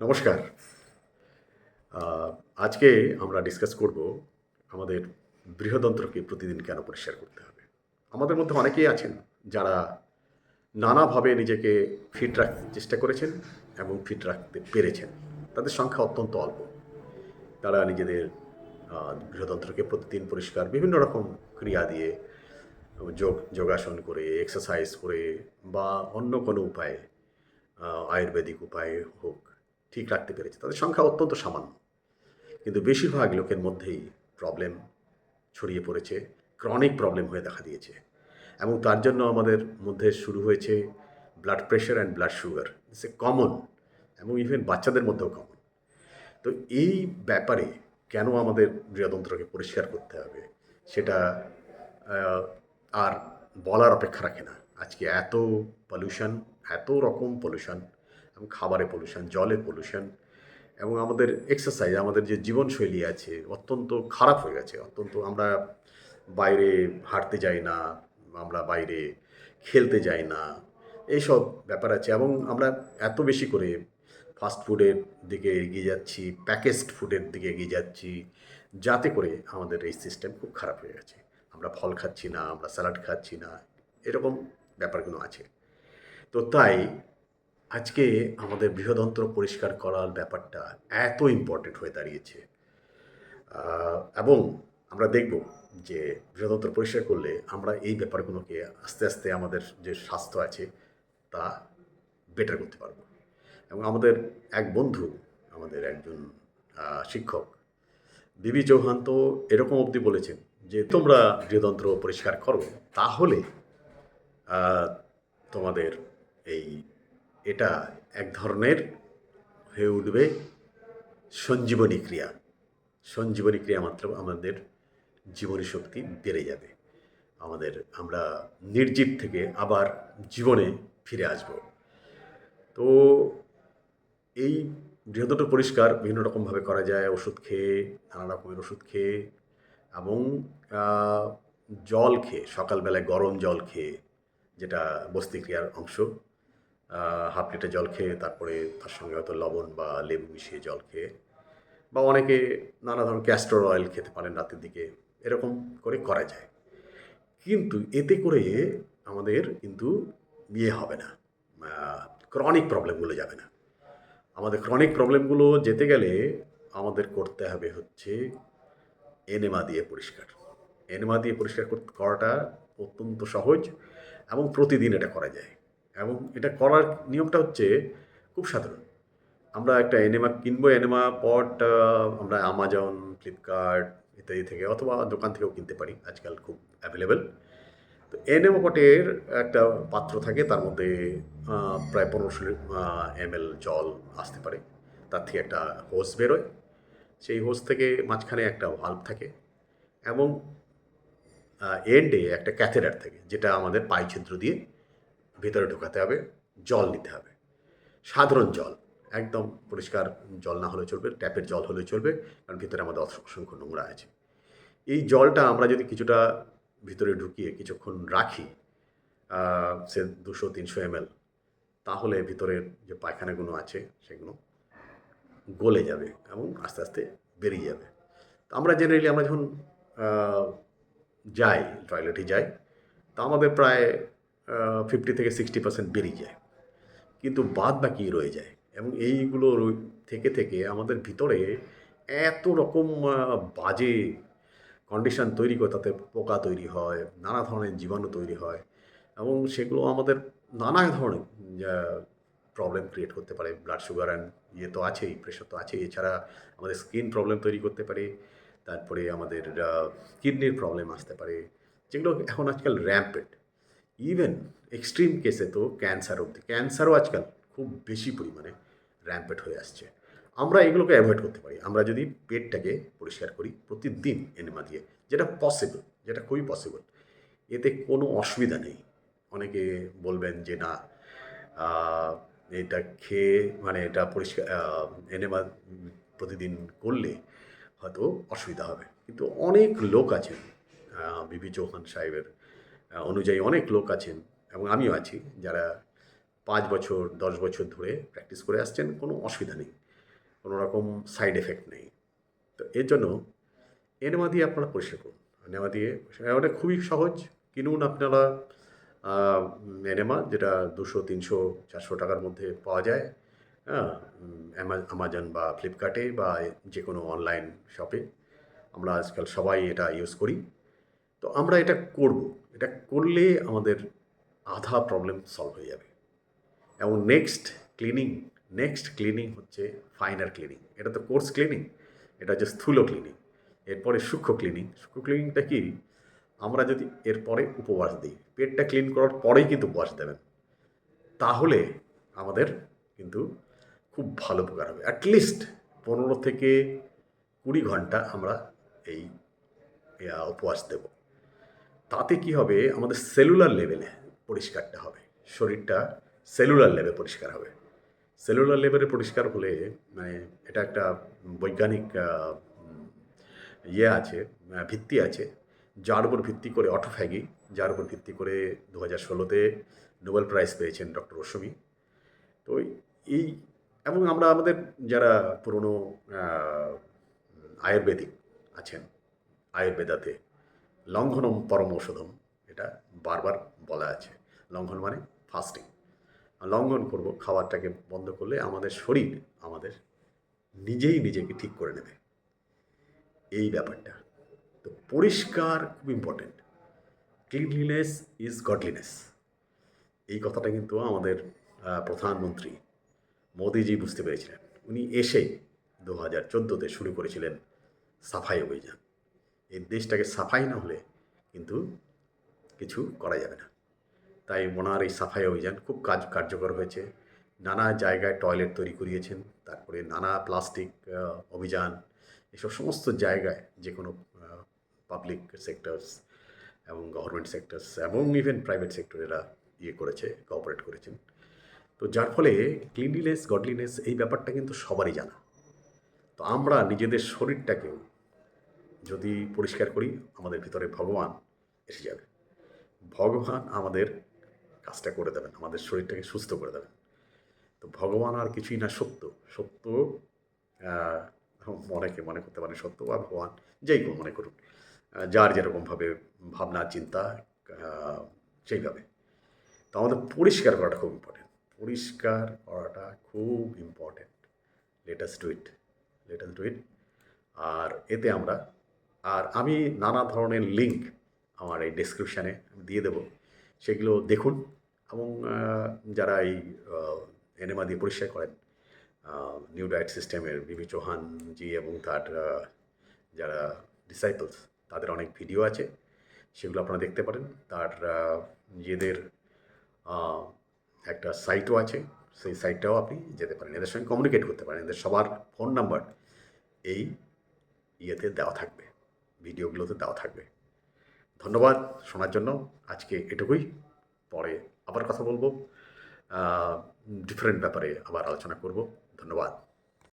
নমস্কার। আজকে আমরা ডিসকাস করব আমাদের বৃহদন্ত্রকে প্রতিদিন কেন পরিষ্কার করতে হবে? আমাদের মধ্যে অনেকেই আছেন যারা নানাভাবে নিজেকে ফিট রাখতে চেষ্টা করেছেন এবং ফিট রাখতে পেরেছেন। তাদের সংখ্যা অত্যন্ত অল্প। তারা নিজেদের বৃহদন্ত্রকে প্রতিদিন পরিষ্কার বিভিন্ন রকম ক্রিয়া দিয়ে যোগ, যোগাসন করে এক্সারসাইজ করে বা অন্য কোনো উপায়ে আয়ুর্বেদিক উপায়ে হোক ঠিক রাখতে পেরেছে। তাদের সংখ্যা অত্যন্ত সামান্য। কিন্তু বেশিরভাগ লোকের মধ্যেই প্রবলেম ছড়িয়ে পড়েছে ক্রনিক প্রবলেম হয়ে দেখা দিয়েছে। এবং তার জন্য আমাদের মধ্যে শুরু হয়েছে blood pressure and blood sugar it's a common এবং ইভেন বাচ্চাদের মধ্যেও কমন তো এই ব্যাপারে কেন আমাদের বৃহদন্ত্রকে পরিষ্কার করতে হবে, সেটা আর বলার অপেক্ষা রাখে না। আজকে এত পলিউশন এত রকম পলিউশন এবং খাবারে পলিউশন জলে পলিউশন এবং আমাদের এক্সারসাইজ আমাদের যে জীবনশৈলী আছে, অত্যন্ত খারাপ হয়ে গেছে। অত্যন্ত আমরা বাইরে হাঁটতে যাই না, আমরা বাইরে খেলতে যাই না, এইসব ব্যাপার আছে এবং আমরা এত বেশি করে ফাস্ট ফুডের দিকে এগিয়ে যাচ্ছি প্যাকেজড ফুডের দিকে এগিয়ে যাচ্ছি, যাতে করে আমাদের এই সিস্টেম খুব খারাপ হয়ে গেছে। আমরা ফল খাচ্ছি না, আমরা স্যালাড খাচ্ছি না, এরকম ব্যাপারগুলো আছে। তো তাই আজকে আমাদের বৃহদন্ত্র পরিষ্কার করার ব্যাপারটা এত ইম্পর্টেন্ট হয়ে দাঁড়িয়েছে। এবং আমরা দেখব যে বৃহদন্ত্র পরিষ্কার করলে আমরা এই ব্যাপারগুলোকে আস্তে আস্তে আমাদের যে স্বাস্থ্য আছে তা বেটার করতে পারব। এবং আমাদের এক বন্ধু, আমাদের একজন শিক্ষক, বিবি চৌহান তো এরকম অবধি বলেছেন যে, তোমরা বৃহদন্ত্র পরিষ্কার করো, তাহলে তোমাদের এই এটা এক ধরনের হয়ে উঠবে সঞ্জীবনী ক্রিয়া। সঞ্জীবনী ক্রিয়া মাত্র আমাদের জীবনী শক্তি বেড়ে যাবে। আমাদের আমরা নির্জীব থেকে আবার জীবনে ফিরে আসব। তো এই বৃহদন্ত্র পরিষ্কার বিভিন্ন রকমভাবে করা যায়, ওষুধ খেয়ে, নানা রকমের ওষুধ খেয়ে এবং জল খেয়ে, সকালবেলায় গরম জল খেয়ে, যেটা বস্তিক্রিয়ার অংশ। হাফ লিটার জল খেয়ে তারপরে তার সঙ্গে হয়তো লবণ বা লেবু মিশিয়ে জল খেয়ে বা অনেকে নানা ধরনের ক্যাস্টর অয়েল খেতে পারেন রাতের দিকে। এরকম করে করা যায়। কিন্তু এতে করে আমাদের কিন্তু ইয়ে হবে না ক্রনিক প্রবলেমগুলো যাবে না। আমাদের ক্রনিক প্রবলেমগুলো যেতে গেলে আমাদের করতে হবে হচ্ছে এনেমা দিয়ে পরিষ্কার। এনেমা দিয়ে পরিষ্কার করাটা অত্যন্ত সহজ এবং প্রতিদিন এটা করা যায়। এবং এটা করার নিয়মটা হচ্ছে খুব সাধারণ। আমরা একটা এনেমা কিনবো এনেমা পট আমরা আমাজন ফ্লিপকার্ট ইত্যাদি থেকে অথবা দোকান থেকেও কিনতে পারি, আজকাল খুব অ্যাভেলেবেল তো এনেমা পটের একটা পাত্র থাকে, তার মধ্যে প্রায় পনেরোশো এম জল আসতে পারে। তার থেকে একটা হোস বেরোয়। সেই হোস থেকে মাঝখানে একটা ভাল্ব থাকে এবং এন্ডে একটা ক্যাথেডার থাকে, যেটা আমাদের পাই ছিদ্র দিয়ে ভেতরে ঢোকাতে হবে, জল নিতে হবে। সাধারণ জল, একদম পরিষ্কার জল না হলে চলবে, ট্যাপের জল হলে চলবে, কারণ ভিতরে আমাদের অস- অসংখ্য নোংরা আছে। এই জলটা আমরা যদি কিছুটা ভিতরে ঢুকিয়ে কিছুক্ষণ রাখি সে দুশো, তিনশো এমএল, তাহলে ভিতরের যে পায়খানাগুলো আছে, সেগুলো গলে যাবে এবং আস্তে আস্তে বেরিয়ে যাবে। তো আমরা জেনারেলি আমরা যখন যাই টয়লেটে যাই, তা আমাদের প্রায় ফিফটি থেকে সিক্সটি পার্সেন্ট বেরিয়ে যায়। কিন্তু বাদ বাকি রয়ে যায়। এবং এইগুলো থেকে থেকে আমাদের ভিতরে এত রকম বাজে কন্ডিশন তৈরি করে তাতে পোকা তৈরি হয়, নানা ধরনের জীবাণু তৈরি হয় এবং সেগুলো আমাদের নানা ধরনের প্রবলেম ক্রিয়েট করতে পারে। ব্লাড সুগার অ্যান্ড ইয়ে তো আছেই প্রেশার তো আছেই। এছাড়া আমাদের স্কিন প্রবলেম তৈরি করতে পারে। তারপরে আমাদের কিডনির প্রবলেম আসতে পারে। যেগুলো এখন আজকাল র্যাম্পেড ইভেন এক্সট্রিম কেসে তো ক্যান্সার অবধি। ক্যান্সারও আজকাল খুব বেশি পরিমাণে র্যাম্পেড হয়ে আসছে। আমরা এগুলোকে অ্যাভয়েড করতে পারি। আমরা যদি পেটটাকে পরিষ্কার করি, প্রতিদিন এনেমা দিয়ে, যেটা পসিবল যেটা খুবই পসিবল এতে কোনো অসুবিধা নেই। অনেকে বলবেন যে না এটা খেয়ে মানে এটা পরিষ্কার এনেমা প্রতিদিন করলে হয়তো অসুবিধা হবে। কিন্তু অনেক লোক আছেন বিবি চৌহান সাহেবের অনুযায়ী অনেক লোক আছেন এবং আমিও আছি যারা পাঁচ বছর, দশ বছর ধরে প্র্যাকটিস করে আসছেন, কোনো অসুবিধা নেই, কোনো রকম সাইড এফেক্ট নেই। তো এর জন্য এনেমা দিয়ে আপনারা পরিষ্কার করুন। এনেমা দিয়ে ওটা খুবই সহজ। কিনুন আপনারা এনেমা যেটা দুশো, তিনশো, চারশো টাকার মধ্যে পাওয়া যায়। হ্যাঁ আমাজন বা ফ্লিপকার্টে বা যে কোনো অনলাইন শপে আমরা আজকাল সবাই এটা ইউজ করি। তো আমরা এটা করব। এটা করলে আমাদের আধা প্রবলেম সলভ হয়ে যাবে। এবং নেক্সট ক্লিনিং নেক্সট ক্লিনিং হচ্ছে ফাইনার ক্লিনিং এটা তো কোর্স ক্লিনিং এটা হচ্ছে স্থূল ক্লিনিং এরপরে সূক্ষ্ম ক্লিনিং সূক্ষ্ম ক্লিনিংটা কি? আমরা যদি এরপরে উপবাস দিই, পেটটা ক্লিন করার পরেই কিন্তু উপবাস দেবেন। তাহলে আমাদের কিন্তু খুব ভালো উপকার হবে। অ্যাটলিস্ট পনেরো থেকে কুড়ি ঘণ্টা আমরা এই উপবাস দেব। তাতে কি হবে? আমাদের সেলুলার লেভেলে পরিষ্কারটা হবে। শরীরটা সেলুলার লেভেলে পরিষ্কার হবে। সেলুলার লেভেলে পরিষ্কার হলে মানে এটা একটা বৈজ্ঞানিক ইয়ে আছে ভিত্তি আছে, যার উপর ভিত্তি করে অটোফ্যাগি যার উপর ভিত্তি করে দু হাজার ষোলোতে নোবেল প্রাইজ পেয়েছেন ডক্টর রশ্মি তো এই, এবং আমরা আমাদের যারা পুরনো আয়ুর্বেদিক আছেন, আয়ুর্বেদাতে লঙ্ঘনম পরম ঔষধম, এটা বারবার বলা আছে। লঙ্ঘন মানে ফাস্টিং লঙ্ঘন করব, খাবারটাকে বন্ধ করলে আমাদের শরীর আমাদের নিজেই নিজেকে ঠিক করে নেবে। এই ব্যাপারটা। তো পরিষ্কার, খুব ইম্পর্টেন্ট ক্লিনলিনেস ইজ গডলিনেস এই কথাটা কিন্তু আমাদের প্রধানমন্ত্রী মোদিজি বুঝতে পেরেছিলেন। উনি এসে দু হাজার চোদ্দোতে শুরু করেছিলেন সাফাই অভিযান। এই দেশটাকে সাফাই না হলে কিন্তু কিছু করা যাবে না। তাই ওনার এই সাফাই অভিযান খুব কাজ, কার্যকর হয়েছে। নানা জায়গায় টয়লেট তৈরি করিয়েছেন, তারপরে নানা প্লাস্টিক অভিযান, এসব সমস্ত জায়গায় যে কোনো পাবলিক সেক্টরস এবং গভর্নমেন্ট সেক্টরস এবং ইভেন প্রাইভেট সেক্টর এরা ইয়ে করেছে কোঅপারেট করেছেন। তো যার ফলে ক্লিনলিনেস গডলিনেস এই ব্যাপারটা কিন্তু সবারই জানা। তো আমরা নিজেদের শরীরটাকেও যদি পরিষ্কার করি, আমাদের ভিতরে ভগবান এসে যাবে। ভগবান আমাদের কাজটা করে দেবেন, আমাদের শরীরটাকে সুস্থ করে দেবেন। তো ভগবান আর কিছুই না, সত্য। সত্য অনেকে মনে করতে পারেন সত্য, বা ভগবান যেই মনে করুন যার যেরকমভাবে ভাবনা, চিন্তা সেইভাবে। তো আমাদের পরিষ্কার করাটা খুব ইম্পর্টেন্ট পরিষ্কার করাটা খুব important let's tweet it let's do আর এতে আমরা আর আমি নানা ধরনের লিঙ্ক আমার এই ডেসক্রিপশানে দিয়ে দেবো। সেগুলো দেখুন এবং যারা এই এনেমা দিয়ে পরিষ্কার করেন নিউ ডায়েট সিস্টেমের বিবি চৌহান জি এবং তার যারা ডিসাইপলস তাদের অনেক ভিডিও আছে। সেগুলো আপনারা দেখতে পারেন। তার নিজেদের একটা সাইটও আছে। সেই সাইটটাও আপনি যেতে পারেন। এদের সঙ্গে কমিউনিকেট করতে পারেন। এদের সবার ফোন নাম্বার এই ইয়েতে দেওয়া থাকবে। ভিডিওগুলোতে দেওয়া থাকবে। ধন্যবাদ শোনার জন্য। আজকে এটুকুই। পরে আবার কথা বলব। ডিফারেন্ট ব্যাপারে আবার আলোচনা করব। ধন্যবাদ।